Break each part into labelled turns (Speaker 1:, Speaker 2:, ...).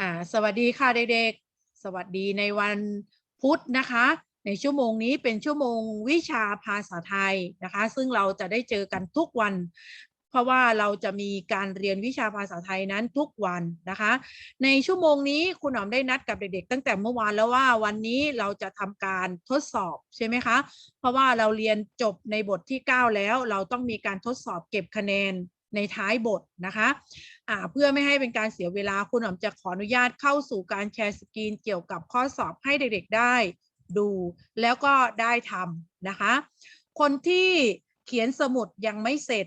Speaker 1: อ่าสวัสดีค่ะเด็กๆ สวัสดีในวันพุธนะคะ ในชั่วโมงนี้เป็นชั่วโมงวิชาภาษาไทยนะคะ ซึ่งเราจะได้เจอกันทุกวัน เพราะว่าเราจะมีการเรียนวิชาภาษาไทยนั้นทุกวันนะคะ ในชั่วโมงนี้คุณหนอมได้นัดกับเด็ก ๆ ตั้งแต่เมื่อวานแล้วว่าวันนี้เราจะทำการทดสอบใช่ไหมคะ เพราะว่าเราเรียนจบในบทที่ 9 แล้ว เราต้องมีการทดสอบเก็บคะแนนในท้ายบทนะคะ อ่าเพื่อไม่ให้เป็นการเสียเวลาคุณหอมจะขออนุญาตเข้าสู่การแชร์สกรีนเกี่ยวกับข้อสอบให้เด็กๆได้ดู แล้วก็ได้ทำนะคะ คนที่เขียนสมุดยังไม่เสร็จ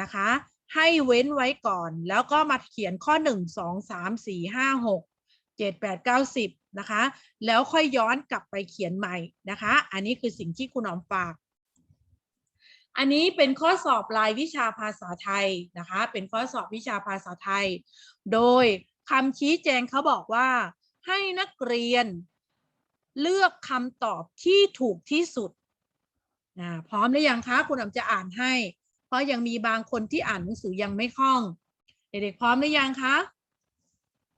Speaker 1: นะคะ ให้เว้นไว้ก่อน แล้วก็มาเขียนข้อ 1 2 3 4 5 6 7 8 9 10นะคะ แล้วค่อยย้อนกลับไปเขียนใหม่นะคะ อันนี้คือสิ่งที่คุณหอมฝาก อันนี้เป็นข้อสอบรายวิชาภาษาไทยนะคะ เป็นข้อสอบวิชาภาษาไทย โดยคำชี้แจงเขาบอกว่า ให้นักเรียนเลือกคำตอบที่ถูกที่สุดนะพร้อมหรือยังคะคุณอำจะอ่านให้ เพราะยังมีบางคนที่อ่านหนังสือยังไม่คล่อง เด็กๆพร้อมหรือยังคะ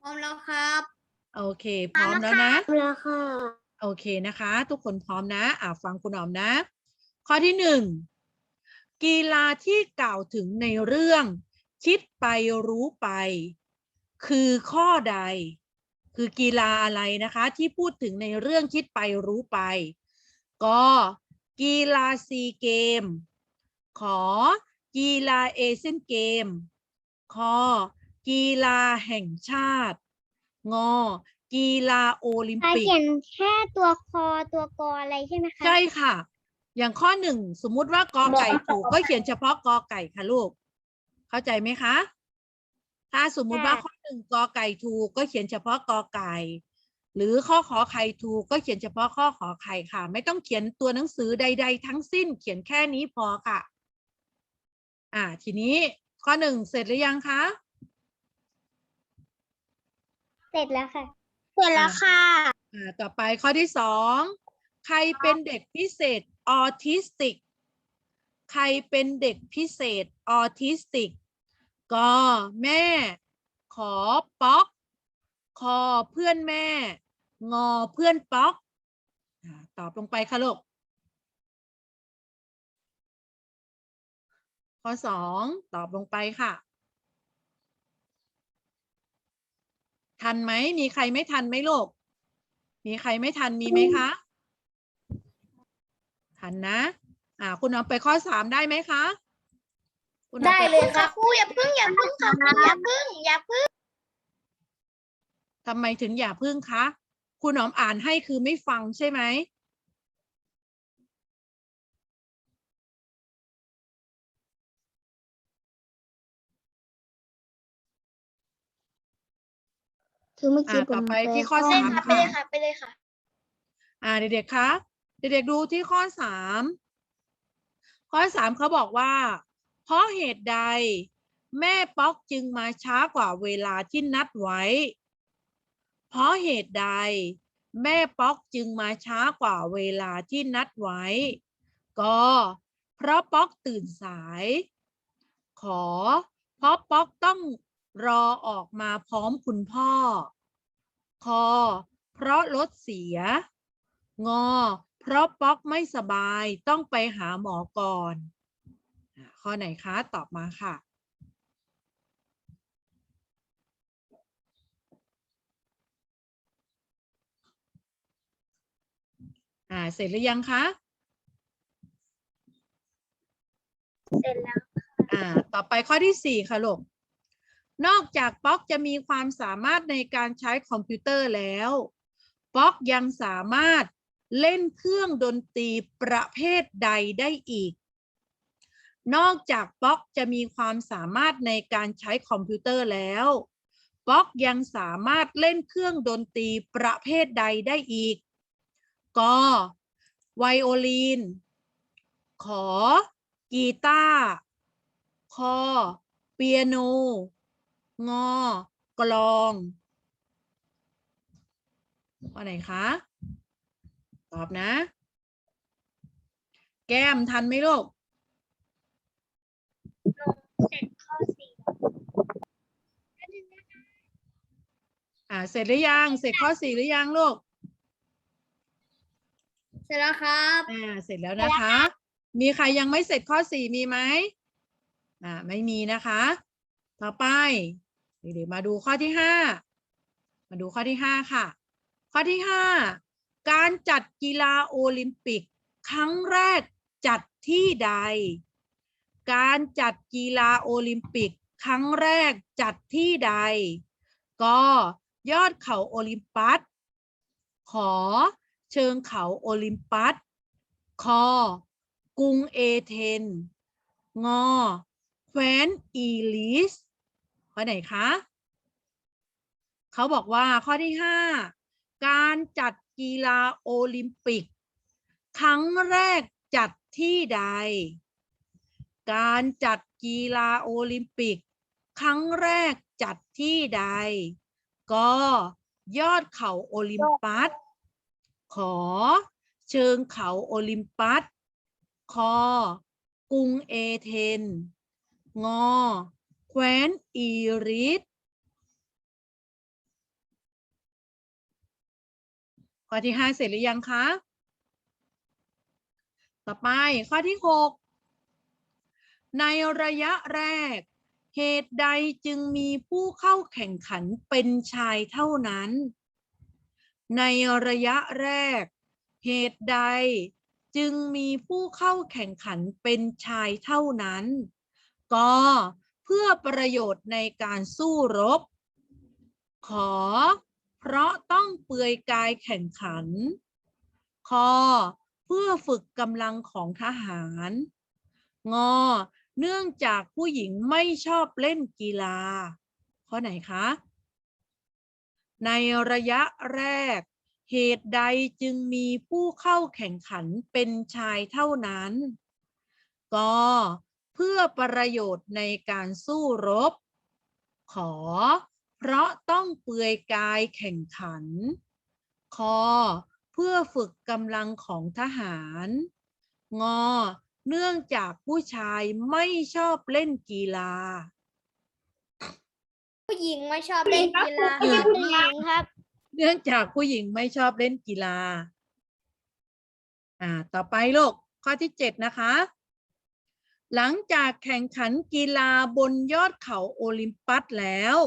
Speaker 2: พร้อมแล้วครับ
Speaker 1: โอเค พร้อมแล้วนะ
Speaker 2: พร้อมแล้วค่ะ
Speaker 1: โอเคนะคะ ทุกคนพร้อมนะ อ่าฟังคุณหอมนะ ข้อที่หนึ่ง กีฬาที่กล่าวถึงในเรื่อง คิดไปรู้ไป คือข้อใด คือกีฬาอะไรนะคะที่พูดถึงในเรื่องคิดไปรู้ไป ก็กีฬาซีเกม ขอ กีฬาเอเชียนเกมคอกีฬาแห่งชาติ งอ กีฬาโอลิม
Speaker 2: ถ้า
Speaker 1: ปิก
Speaker 2: เขียนแค่ตัวคอตัวกออะไรใช่ไหมคะ
Speaker 1: ใช่ค่ะ อย่างข้อหนึ่งสมมุติว่ากอไก่ถูกก็เขียนเฉพาะกอไก่ค่ะลูก เข้าใจไหมคะ ถ้าสมมุติว่าข้อหนึ่งกอไก่ถูกก็เขียนเฉพาะกอไก่ หรือข้อขอไข่ถูกก็เขียนเฉพาะข้อขอไข่ค่ะ ไม่ต้องเขียนตัวหนังสือใด ๆ ทั้งสิ้น เขียนแค่นี้พอค่ะ อ่า ทีนี้ข้อหนึ่งเสร็จหรือยังคะ
Speaker 2: เสร็จแล้วค่ะ เสร็จแล้วค่ะ
Speaker 1: อ่า ต่อไปข้อที่สอง ใครเป็นเด็กพิเศษออทิสติก ใครเป็นเด็กพิเศษออทิสติก ก็แม่ ขอป๊อกคอเพื่อนแม่ งอเพื่อนป๊อกตอบลงไปค่ะลูกข้อสองตอบลงไปค่ะ ทันไหมมีใครไม่ทันไหมลูกมีใครไม่ทันมีไหมคะ ทันนะอ่าคุณเอาไปข้อสามได้ไหมคะคุณอา
Speaker 2: ได้
Speaker 1: ป
Speaker 2: เลยค่ะครูอย่าพึ่งอย่าพึ่งค่ะครูอย่าพึ่งอย่าพึ่ง
Speaker 1: ทำไมถึงอย่าพึ่งคะคุณหอมอ่านให้คือไม่ฟังใช่ไหม
Speaker 2: คือเมื่อกี้
Speaker 1: อ่า
Speaker 2: ผม
Speaker 1: ต่อไปที่ข้อ
Speaker 2: ไป
Speaker 1: สาม
Speaker 2: ค่ะ ไปเลยค่ะไปเลยค่ะ
Speaker 1: อ่าเด็กๆคะ เด็กๆดูที่ข้อสามข้อสามเขาบอกว่า เพราะเหตุใด แม่ป๊อกจึงมาช้ากว่าเวลาที่นัดไว้ เพราะเหตุใด แม่ป๊อกจึงมาช้ากว่าเวลาที่นัดไว้ ก็เพราะป๊อกตื่นสาย ขอ เพราะป๊อกต้องรอออกมาพร้อมคุณพ่อ คอ เพราะรถเสีย งอ เพราะป๊อกไม่สบายต้องไปหาหมอก่อนอะข้อไหนคะตอบมาค่ะ อ่า เสร็จหรือยังคะ
Speaker 2: เสร็จแล้ว
Speaker 1: อ่า ต่อไปข้อที่สี่ค่ะลูกนอกจากป๊อกจะมีความสามารถในการใช้คอมพิวเตอร์แล้ว ป๊อกยังสามารถ เล่นเครื่องดนตรีประเภทใดได้อีก นอกจากป๊อกจะมีความสามารถในการใช้คอมพิวเตอร์แล้วป๊อกยังสามารถเล่นเครื่องดนตรีประเภทใดได้อีกก็ไวโอลิน ขอ กีตาร์ คอ เปียโน งอ กลองข้อไหนคะ ตอบนะ แก้มทันไหมลูก
Speaker 2: เสร็จข้อสี่
Speaker 1: อ่าเสร็จหรือยัง เสร็จข้อสี่หรือยังลูก
Speaker 2: เสร็จแล้วครับ
Speaker 1: อ่าเสร็จแล้วนะคะ มีใครยังไม่เสร็จข้อสี่มีไหมอ่าไม่มีนะคะ ต่อไปเดี๋ยวๆมาดูข้อที่ห้ามาดูข้อที่ห้าค่ะ ข้อที่ห้า การจัดกีฬาโอลิมปิก ครั้งแรกจัดที่ใด การจัดกีฬาโอลิมปิก ครั้งแรกจัดที่ใด ก็ยอดเขาโอลิมปัส ขอเชิงเขาโอลิมปัส คอกรุงเอเธน งอ แคว้นอีลิสข้อไหนคะ เขาบอกว่าข้อที่ 5 การจัด กีฬาโอลิมปิก ครั้งแรกจัดที่ใด การจัดกีฬาโอลิมปิก ครั้งแรกจัดที่ใด ก็ยอดเขาโอลิมปัส ขอ เชิงเขาโอลิมปัส คอกรุงเอเธน งอ แคว้นอีริส ข้อที่ห้าเสร็จหรือยังคะ ต่อไปข้อที่หกในระยะแรก เหตุใดจึงมีผู้เข้าแข่งขันเป็นชายเท่านั้น ในระยะแรก เหตุใดจึงมีผู้เข้าแข่งขันเป็นชายเท่านั้น ก็เพื่อประโยชน์ในการสู้รบ ขอ เพราะต้องเปลือยกายแข่งขัน คอ เพื่อฝึกกำลังของทหาร งอ เนื่องจากผู้หญิงไม่ชอบเล่นกีฬา ข้อไหนคะ ในระยะแรก เหตุใดจึงมีผู้เข้าแข่งขันเป็นชายเท่านั้นก็เพื่อประโยชน์ในการสู้รบ ขอ เพราะต้องเปลือยกายแข่งขัน คอ เพื่อฝึกกำลังของทหาร งอ เนื่องจากผู้ชายไม่ชอบเล่นกีฬา
Speaker 2: ผู้หญิงไม่ชอบเล่นกีฬาผู้หญิงครับ
Speaker 1: เนื่องจากผู้หญิงไม่ชอบเล่นกีฬา อ่า ต่อไปลูกข้อที่เจ็ดนะคะ หลังจากแข่งขันกีฬาบนยอดเขาโอลิมปัสแล้ว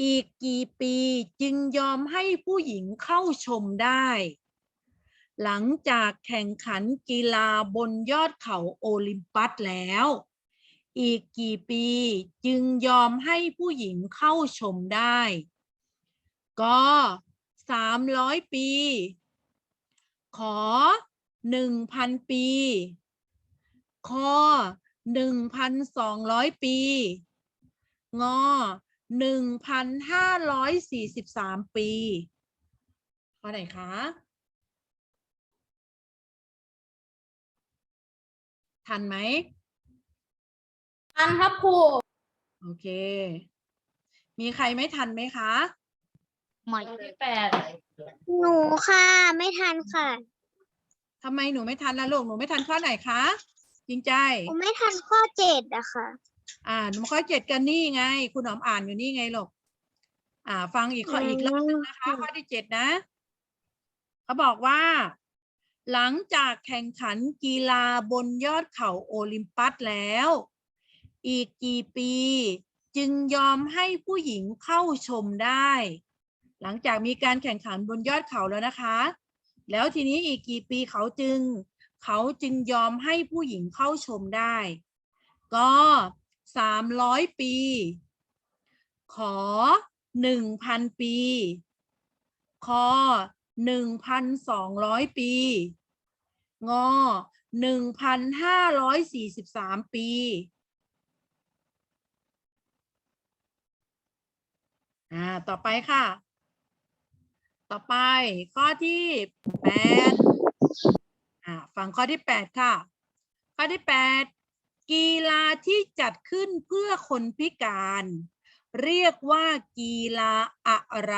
Speaker 1: อีกกี่ปีจึงยอมให้ผู้หญิงเข้าชมได้ หลังจากแข่งขันกีฬาบนยอดเขาโอลิมปัสแล้ว อีกกี่ปีจึงยอมให้ผู้หญิงเข้าชมได้ ก็สามร้อยปี ขอหนึ่งพันปีคอหนึ่งพันสองร้อยปี งอ หนึ่งพันห้าร้อยสี่สิบสามปี ข้อไหนคะ ทันไหม
Speaker 2: อันครับครู
Speaker 1: โอเค มีใครไม่ทันไหมคะ
Speaker 2: ไม่
Speaker 3: ที่แปด
Speaker 2: หนูค่ะ ไม่ทันค่ะ
Speaker 1: ทำไมหนูไม่ทันล่ะลูก หนูไม่ทันข้อไหนคะ จริงใจ
Speaker 2: หนูไม่ทันข้อเจ็ดอะค่ะ
Speaker 1: อ่านข้อเจ็ดกันนี่ไง คุณหอมอ่านอยู่นี่ไงลูกอ่า ฟังอีกข้อ
Speaker 2: อืม
Speaker 1: อีกรอบหนึงนะคะ ข้อที่เจ็ดนะ เขาบอกว่า หลังจากแข่งขันกีฬาบนยอดเขาโอลิมปัสแล้ว อีกกี่ปี จึงยอมให้ผู้หญิงเข้าชมได้ หลังจากมีการแข่งขันบนยอดเขาแล้วนะคะ แล้วทีนี้อีกกี่ปีเขาจึง เขาจึงยอมให้ผู้หญิงเข้าชมได้ ก็ สามร้อยปี ขอหนึ่งพันปี คอหนึ่งพันสองร้อยปี งอหนึ่งพันห้าร้อยสี่สิบสามปีอ่าต่อไปค่ะ ต่อไปข้อที่แปดอ่าฟังข้อที่แปดค่ะ ข้อที่แปด กีฬาที่จัดขึ้นเพื่อคนพิการ เรียกว่ากีฬาอะไร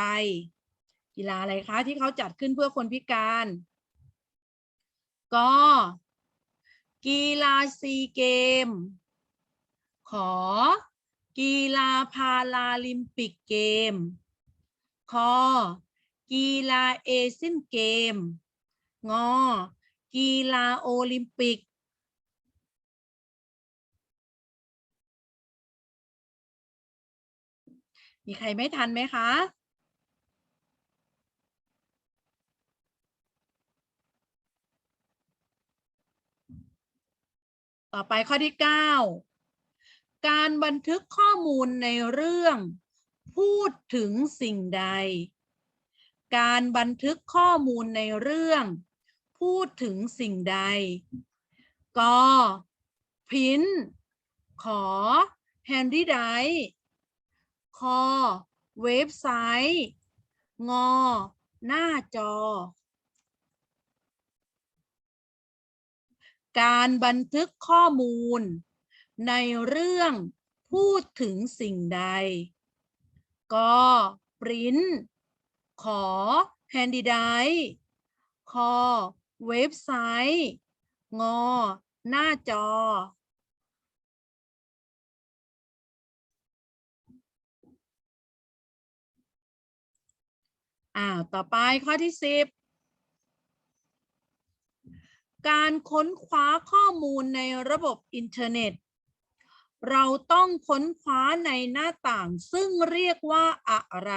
Speaker 1: กีฬาอะไรคะที่เขาจัดขึ้นเพื่อคนพิการ ก็ กีฬาซีเกม ขอ กีฬาพาราลิมปิกเกมคอกีฬาเอเชียนเกม งอ กีฬาโอลิมปิก มีใครไม่ทันไหมคะ ต่อไปข้อที่ 9 การบันทึกข้อมูลในเรื่อง พูดถึงสิ่งใด การบันทึกข้อมูลในเรื่อง พูดถึงสิ่งใดกพินขอแฮนดี้ได คอ เว็บไซต์ งอ หน้าจอ การบันทึกข้อมูล ในเรื่องพูดถึงสิ่งใดกปริ้น ขอแฮนดี้ไดคอ เว็บไซต์ งอ หน้าจอ อ่าต่อไปข้อที่สิบการค้นคว้าข้อมูลในระบบอินเทอร์เน็ต เราต้องค้นคว้าในหน้าต่างซึ่งเรียกว่าอะไร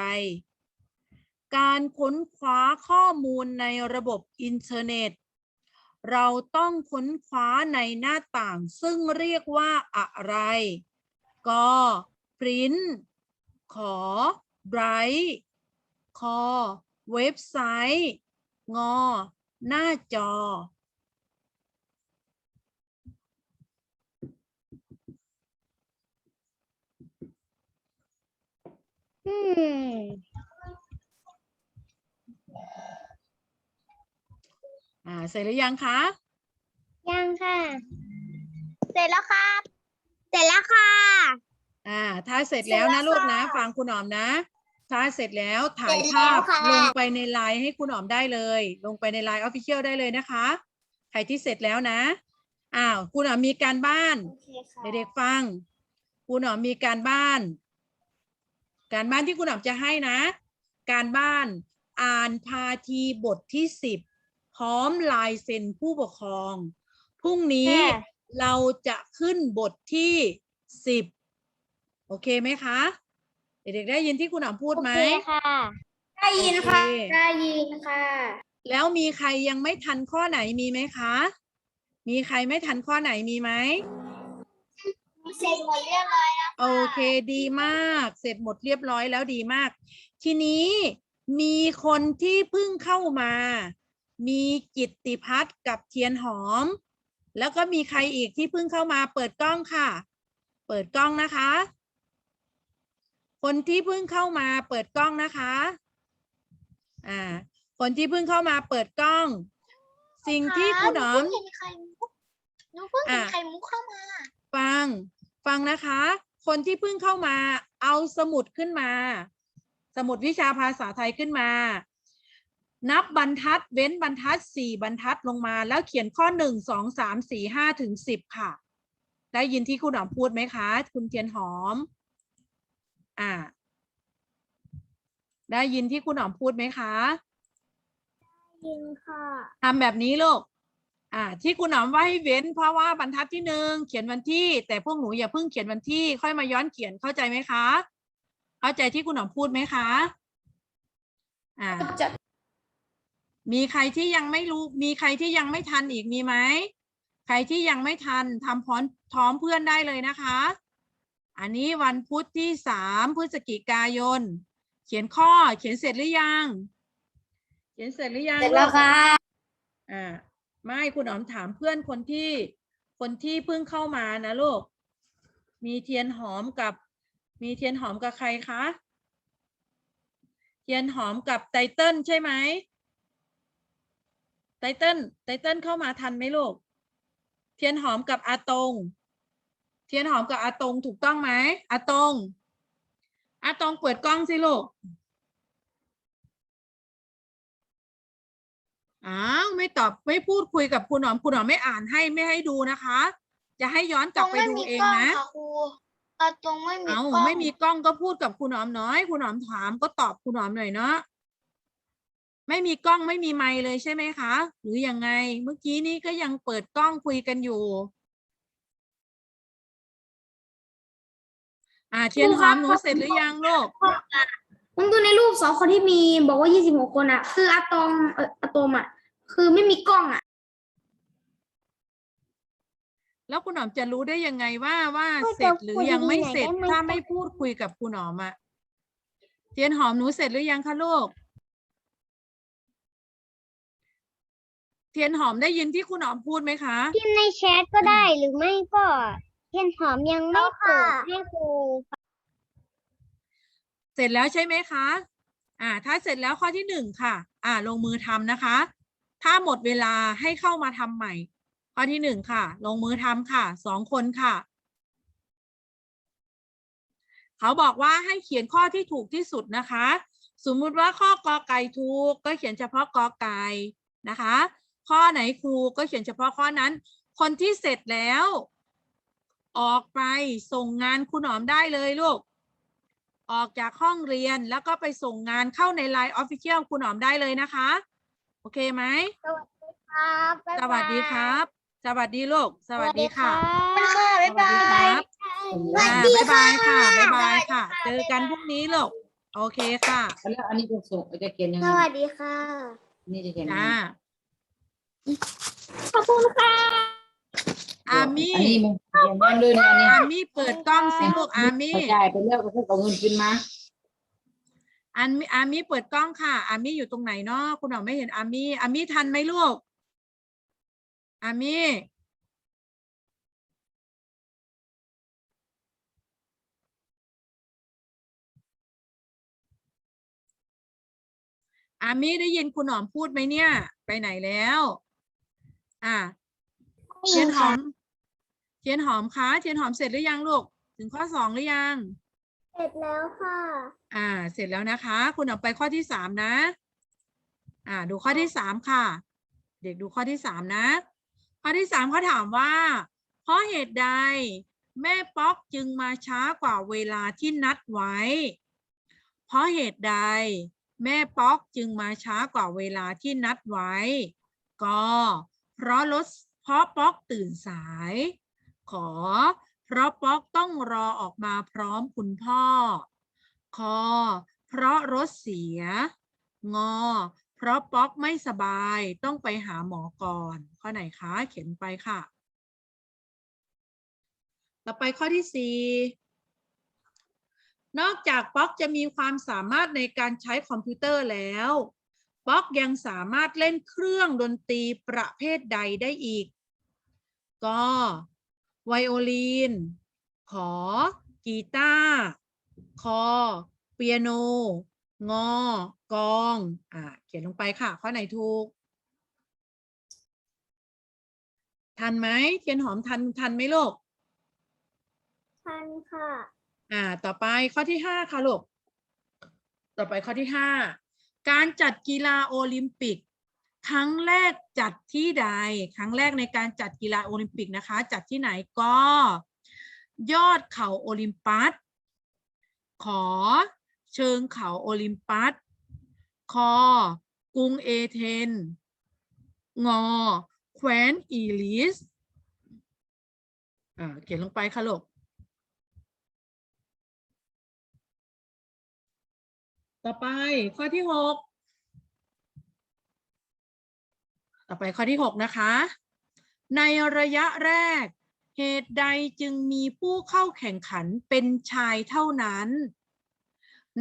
Speaker 1: การค้นคว้าข้อมูลในระบบอินเทอร์เน็ต เราต้องค้นคว้าในหน้าต่างซึ่งเรียกว่าอะไร ก็ปริ้นขอ bright คอ เว็บไซต์ งอ หน้าจอ
Speaker 2: อืม
Speaker 1: อ่าเสร็จหรือยังคะ
Speaker 2: ยังค่ะ เสร็จแล้วครับ เสร็จแล้วค่ะ
Speaker 1: อ่า ถ้าเสร็จแล้ว
Speaker 2: เสร็
Speaker 1: นะ
Speaker 2: จแล้ว
Speaker 1: ลูกนะ
Speaker 2: ค่ะ
Speaker 1: ฟังคุณหอมนะ ถ้าเสร็จแล้วถ่าย
Speaker 2: เสร็จแล้
Speaker 1: ภาวพ
Speaker 2: ค่ะ
Speaker 1: ลงไปในไลน์ให้คุณหอมได้เลย ลงไปในไลน์ออฟฟิเชียลได้เลยนะคะ ใครที่เสร็จแล้วนะ อ้าว คุณหอมมีการบ้าน
Speaker 2: โอเคค่ะ
Speaker 1: เด็กๆฟัง คุณหนอมมีการบ้าน การบ้านที่คุณหนอมจะให้นะ การบ้านอ่านพาทีบทที่สิบพร้อมลายเซ็นผู้ปกครอง พรุ่งนี้
Speaker 2: ค่ะ
Speaker 1: เราจะขึ้นบทที่สิบโอเคไหมคะ เด็กๆได้ยินที่คุณหนอมพูดไหม
Speaker 2: โอเคค่ะ ได้ยิน
Speaker 1: โอเค
Speaker 2: ค่ะได้ยินค่ะ
Speaker 1: แล้วมีใครยังไม่ทันข้อไหนมีไหมคะ มีใครไม่ทันข้อไหนมีไหม
Speaker 2: เสร็จหมดเรียบร้อยแล้ว
Speaker 1: โอเคดีมาก เสร็จหมดเรียบร้อยแล้วดีมาก ทีนี้มีคนที่เพิ่งเข้ามา มีกิตติพัฒน์กับเทียนหอม แล้วก็มีใครอีกที่เพิ่งเข้ามาเปิดกล้องค่ะ เปิดกล้องนะคะ คนที่เพิ่งเข้ามาเปิดกล้องนะคะ อ่า คนที่เพิ่งเข้ามาเปิดกล้อง สิ่งที่คุณหอม
Speaker 2: หนูเพิ่งเห็นไข่มุกหนูเพิ่งเห็น
Speaker 1: อะ
Speaker 2: ไข่มุกเข้ามา
Speaker 1: ฟัง ฟังนะคะ คนที่เพิ่งเข้ามา เอาสมุดขึ้นมา สมุดวิชาภาษาไทยขึ้นมา นับบรรทัด เว้นบรรทัดสี่บรรทัดลงมา แล้วเขียนข้อหนึ่งสองสามสี่ห้าถึงสิบค่ะ ได้ยินที่คุณหอมพูดไหมคะ คุณเทียนหอม อ่า ได้ยินที่คุณหอมพูดไหมคะ
Speaker 2: ยินค่ะ
Speaker 1: ทำแบบนี้ลูกอ่า ที่คุณหนอมว่าให้เว้น เพราะว่าบรรทัดที่หนึ่งเขียนวันที่ แต่พวกหนูอย่าเพิ่งเขียนวันที่ ค่อยมาย้อนเขียนเข้าใจไหมคะ เข้าใจที่คุณหนอมพูดไหมคะอ่า
Speaker 2: จะ
Speaker 1: มีใครที่ยังไม่รู้ มีใครที่ยังไม่ทันอีกมีไหมใครที่ยังไม่ทันทำพร้อมพร้อมเพื่อนได้เลยนะคะ อันนี้วันพุธที่สามพฤศจิกายน เขียนข้อเขียนเสร็จหรือยัง เขียนเสร็จหรือยัง
Speaker 2: เสร็จแล้ว
Speaker 1: ก
Speaker 2: ค่ะ
Speaker 1: อ่าไม่คุณอ๋อมถามเพื่อนคนที่คนที่เพิ่งเข้ามานะลูก มีเทียนหอมกับ มีเทียนหอมกับใครคะ เทียนหอมกับไตเติ้ลใช่ไหมไตเติ้ลไตเติ้ลเข้ามาทันไหมลูก เทียนหอมกับอาตง เทียนหอมกับอาตงถูกต้องไหมอาตงอาตงเปิดกล้องสิลูกอ้าวไม่ตอบไม่พูดคุยกับคุณหนอมคุณหนอมไม่อ่านให้ไม่ให้ดูนะคะ จะให้ย้อนกลับไปดูเองนะ
Speaker 2: ค่ะครูอาตรงไม่มี
Speaker 1: เอา
Speaker 2: กล้อง
Speaker 1: ไม่มีกล้องก็พูดกับคุณหอมน้อย คุณหอมถามก็ตอบคุณหอมหน่อยเนาะไม่มีกล้องไม่มีไมค์เลยใช่ไหมคะ หรือยังไง เมื่อกี้นี้ก็ยังเปิดกล้องคุยกันอยู่ อ่าเทียนหอมหนูเสร็จหรือยังลูก
Speaker 3: ผมดูในรูปสองคนที่มีบอกว่ายี่สิบหกคนอะ คืออะตอมเอ่ออะตอมอะ คือไม่มีกล้องอะ
Speaker 1: แล้วคุณหอมจะรู้ได้ยังไงว่าว่าเสร็จหรือยังไม่เสร็จถ้าไม่พูดคุยกับคุณหอมอะเทียนหอมหนูเสร็จหรือยังคะลูกเทียนหอมได้ยินที่คุณหอมพูดไหมคะ
Speaker 2: พิมพ์ในแชทก็ได้หรือไม่ก็ เทียนหอมยังไม่เปิดให้ครู
Speaker 1: เสร็จแล้วใช่ไหมคะ อ่า ถ้าเสร็จแล้วข้อที่หนึ่งค่ะ อ่า ลงมือทำนะคะ ถ้าหมดเวลาให้เข้ามาทำใหม่ ข้อที่หนึ่งค่ะ ลงมือทำค่ะ สองคนค่ะ เขาบอกว่าให้เขียนข้อที่ถูกที่สุดนะคะ สมมุติว่าข้อกอไก่ถูก ก็เขียนเฉพาะกอไก่นะคะ ข้อไหนครูก็เขียนเฉพาะข้อนั้น คนที่เสร็จแล้ว ออกไปส่งงานคุณหอมได้เลยลูก ออกจากห้องเรียนแล้วก็ไปส่งงานเข้าใน Line Official คุณหอมได้เลยนะคะ โอเคไหม
Speaker 2: ครับบ๊าย
Speaker 1: สวัสดี
Speaker 2: บาย
Speaker 1: ครับ สวัสดีลูก สวัสดีค่ะ
Speaker 2: สวัสดีค่ะบ๊ายบาย
Speaker 1: อ่าบ๊ายบายค่ะ บ๊ายบายค่ะ เจอกันพรุ่งนี้ลูก โอเคค่ะ
Speaker 4: แล้วอันนี้จะส่งจะเขียนยัง
Speaker 2: ส
Speaker 4: ไง
Speaker 2: วัสดีค่ะ
Speaker 4: นี่จะเขียนยังไง
Speaker 1: จ้า
Speaker 2: ขอบคุณค่ะ
Speaker 1: อามี่
Speaker 4: อันนี้มันเขียนยังเลยเนี่ยอันนี้
Speaker 1: อามี่เปิดกล้องสิลูกอามี่
Speaker 4: กระจายไปแล้วก็เพิ่งเอาเงินขึ้นมา
Speaker 1: อันอามี่เปิดกล้องค่ะ อามี่อยู่ตรงไหนเนาะคุณหอมไม่เห็นอามี่อามี่ทันไหมลูก อามี่อามี่ได้ยินคุณหอมพูดไหมเนี่ย ไปไหนแล้ว อะ เทียนหอม เทียนหอมคะเทียนหอมเสร็จหรือยังลูก ถึงข้อสองหรือยัง
Speaker 2: เสร็จแล้วค่ะ
Speaker 1: อ่า เสร็จแล้วนะคะ คุณเอาไปข้อที่สามนะ อ่า ดูข้อที่สามค่ะ เด็กดูข้อที่สามนะ ข้อที่สามเขาถามว่า เพราะเหตุใด แม่ป๊อกจึงมาช้ากว่าเวลาที่นัดไว้ เพราะเหตุใด แม่ป๊อกจึงมาช้ากว่าเวลาที่นัดไว้ ก็ เพราะรถ เพราะป๊อกตื่นสาย ขอ เพราะป๊อกต้องรอออกมาพร้อมคุณพ่อ คอ เพราะรถเสีย งอ เพราะป๊อกไม่สบายต้องไปหาหมอก่อน ข้อไหนคะเขียนไปค่ะ ต่อไปข้อที่สี่นอกจากป๊อกจะมีความสามารถในการใช้คอมพิวเตอร์แล้ว ป๊อกยังสามารถเล่นเครื่องดนตรีประเภทใดได้อีก ก็ไวโอลิน ขอ กีตาร์คอ เปียโน งอ กอง อ่า เขียนลงไปค่ะ ข้อไหนถูก ทันไหมเทียนหอมทันทันไหมลูก
Speaker 2: ทันค่ะ
Speaker 1: อ่า ต่อไปข้อที่ห้าค่ะลูก ต่อไปข้อที่ห้า การจัดกีฬาโอลิมปิก ครั้งแรกจัดที่ใด ครั้งแรกในการจัดกีฬาโอลิมปิกนะคะ จัดที่ไหนก็ ยอดเขาโอลิมปัส ขอ เชิงเขาโอลิมปัส คอ กรุงเอเธนส์งอ แคว้นอีลิสอ่าเขียนลงไปค่ะลูกต่อไปข้อที่หก ต่อไปข้อที่หกนะคะ ในระยะแรก เหตุใดจึงมีผู้เข้าแข่งขันเป็นชายเท่านั้น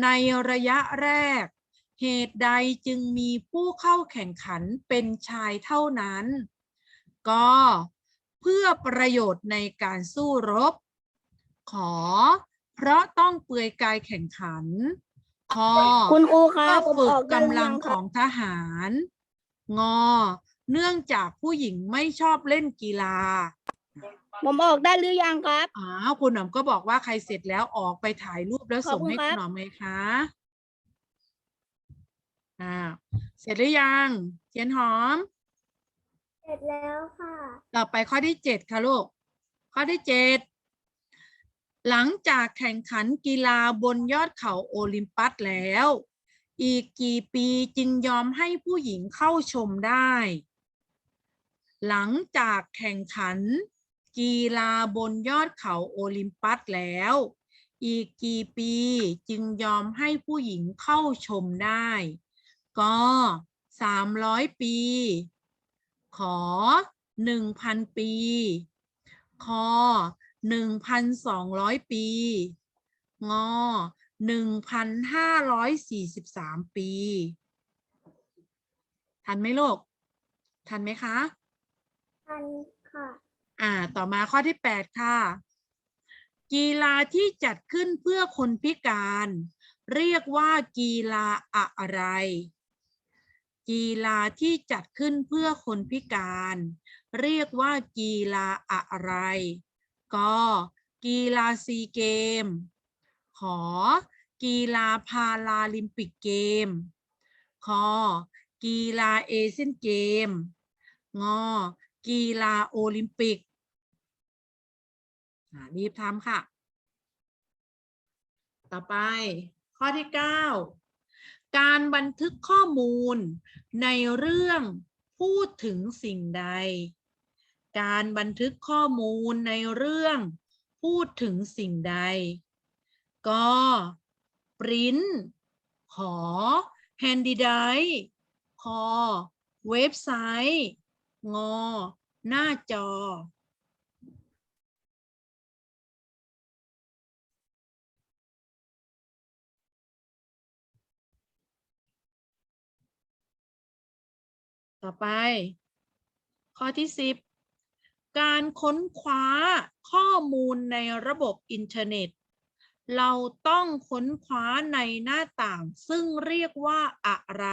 Speaker 1: ในระยะแรก เหตุใดจึงมีผู้เข้าแข่งขันเป็นชายเท่านั้น ก็เพื่อประโยชน์ในการสู้รบ ขอ เพราะต้องเปลือยกายแข่งขันคอ
Speaker 3: คุณครูครั
Speaker 1: เพื่
Speaker 3: บ
Speaker 1: อ
Speaker 3: ผม
Speaker 1: ฝึก
Speaker 3: ออกได้หรื
Speaker 1: กำ
Speaker 3: อ
Speaker 1: ลั
Speaker 3: ยังง
Speaker 1: ข
Speaker 3: ครั
Speaker 1: อบงทหาร งอ เนื่องจากผู้หญิงไม่ชอบเล่นกีฬา
Speaker 3: ผมออกได้หรือยังครับ
Speaker 1: อ้าวคุณหนอมก็บอกว่าใครเสร็จแล้วออกไปถ่ายรูปแล้ว
Speaker 3: ขอบ
Speaker 1: ส่ง
Speaker 3: คุณ
Speaker 1: ให้
Speaker 3: ครั
Speaker 1: คุณ
Speaker 3: บ
Speaker 1: หนอมไหมคะอ่าเสร็จหรือยังเทียนหอม
Speaker 2: เสร็จแล้วค่ะ
Speaker 1: ต่อไปข้อที่เจ็ดค่ะลูก ข้อที่เจ็ดหลังจากแข่งขันกีฬาบนยอดเขาโอลิมปัสแล้ว อีกกี่ปีจึงยอมให้ผู้หญิงเข้าชมได้ หลังจากแข่งขัน กีฬาบนยอดเขาโอลิมปัสแล้ว อีกกี่ปีจึงยอมให้ผู้หญิงเข้าชมได้ ก็สามร้อยปี ขอหนึ่งพันปี คอหนึ่งพันสองร้อยปี งอหนึ่งพันห้าร้อยสี่สิบสามปี ทันไหมลูก ทันไหมคะั
Speaker 2: นค่ะ
Speaker 1: อ่า ต่อมาข้อที่แปดค่ะ กีฬาที่จัดขึ้นเพื่อคนพิการ เรียกว่ากีฬาอะไร กีฬาที่จัดขึ้นเพื่อคนพิการ เรียกว่ากีฬาอะไร ก็ กีฬาซีเกม ขอ กีฬาพาราลิมปิกเกมคอกีฬาเอเชียนเกม งอ กีฬาโอลิมปิกรีบทำค่ะ ต่อไปข้อที่ 9 การบันทึกข้อมูลในเรื่องพูดถึงสิ่งใด การบันทึกข้อมูลในเรื่องพูดถึงสิ่งใด ก็ปริ้น ขอแฮนดี้ไดคอ เว็บไซต์ งอ หน้าจอ ต่อไป ข้อที่สิบการค้นคว้าข้อมูลในระบบอินเทอร์เน็ต เราต้องค้นคว้าในหน้าต่างซึ่งเรียกว่าอะไร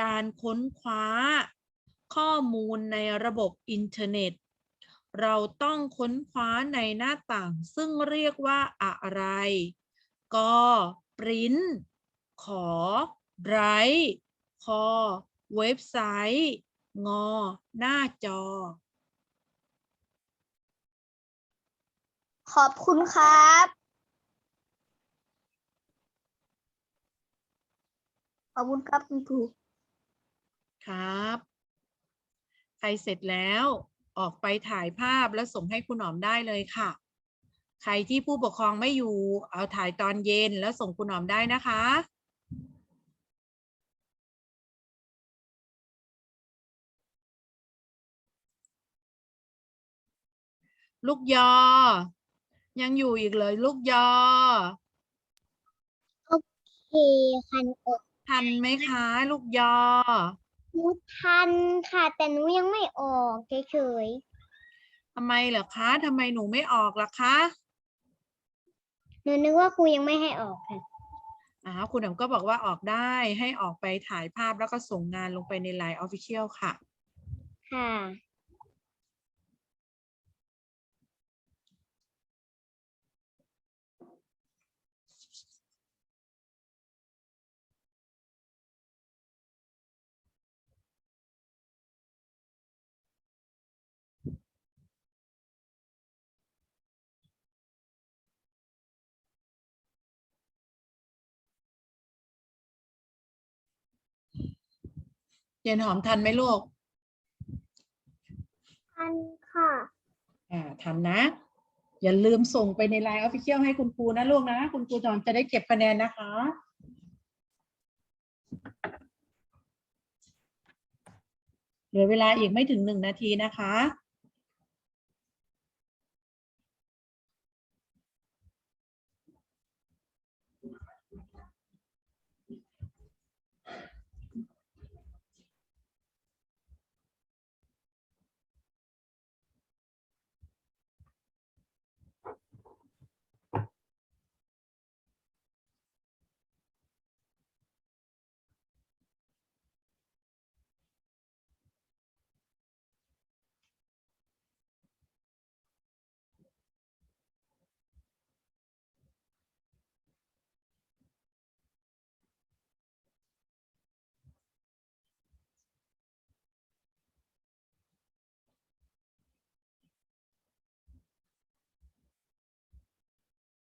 Speaker 1: การค้นคว้า ข้อมูลในระบบอินเทอร์เน็ต เราต้องค้นคว้าในหน้าต่าง ซึ่งเรียกว่าอะไรก็ปริ้นขอไรคอเว็บไซต์ งอ หน้าจอ
Speaker 2: ขอบคุณครับ ขอบคุณครับคุณครู
Speaker 1: ครับใค รเสร็จแล้วออกไปถ่ายภาพแล้วส่งให้คุณหนอมได้เลยค่ะ ใครที่ผู้ปกครองไม่อยู่ เอาถ่ายตอนเย็นแล้วส่งคุณหนอมได้นะคะ ลูกยอ ยังอยู่อีกเลยลูกยอ
Speaker 2: โอเคคันอด
Speaker 1: ทันไหมคะ ลูกยอ
Speaker 2: หนูทันค่ะ แต่หนูยังไม่ออกเฉย
Speaker 1: ทำไมเหรอคะทำไมหนูไม่ออกล่ะคะ
Speaker 2: ๆหนูนึกว่าครูยังไม่ให้ออกค่ะ
Speaker 1: อ่าคุณหนอมก็บอกว่าออกได้ให้ออกไปถ่ายภาพแล้วก็ส่งงานลงไปในไลน์ Official ค่ะ
Speaker 2: ค่ะ
Speaker 1: เย็นหอมทันไหมลูก
Speaker 2: ทันค่ะ
Speaker 1: อ่าทันนะ อย่าลืมส่งไปในไลน์ Official ให้คุณครูนะลูกนะ คุณครูจอมจะได้เก็บคะแนนนะคะ เหลือเวลาอีกไม่ถึงหนึ่งนาทีนะคะ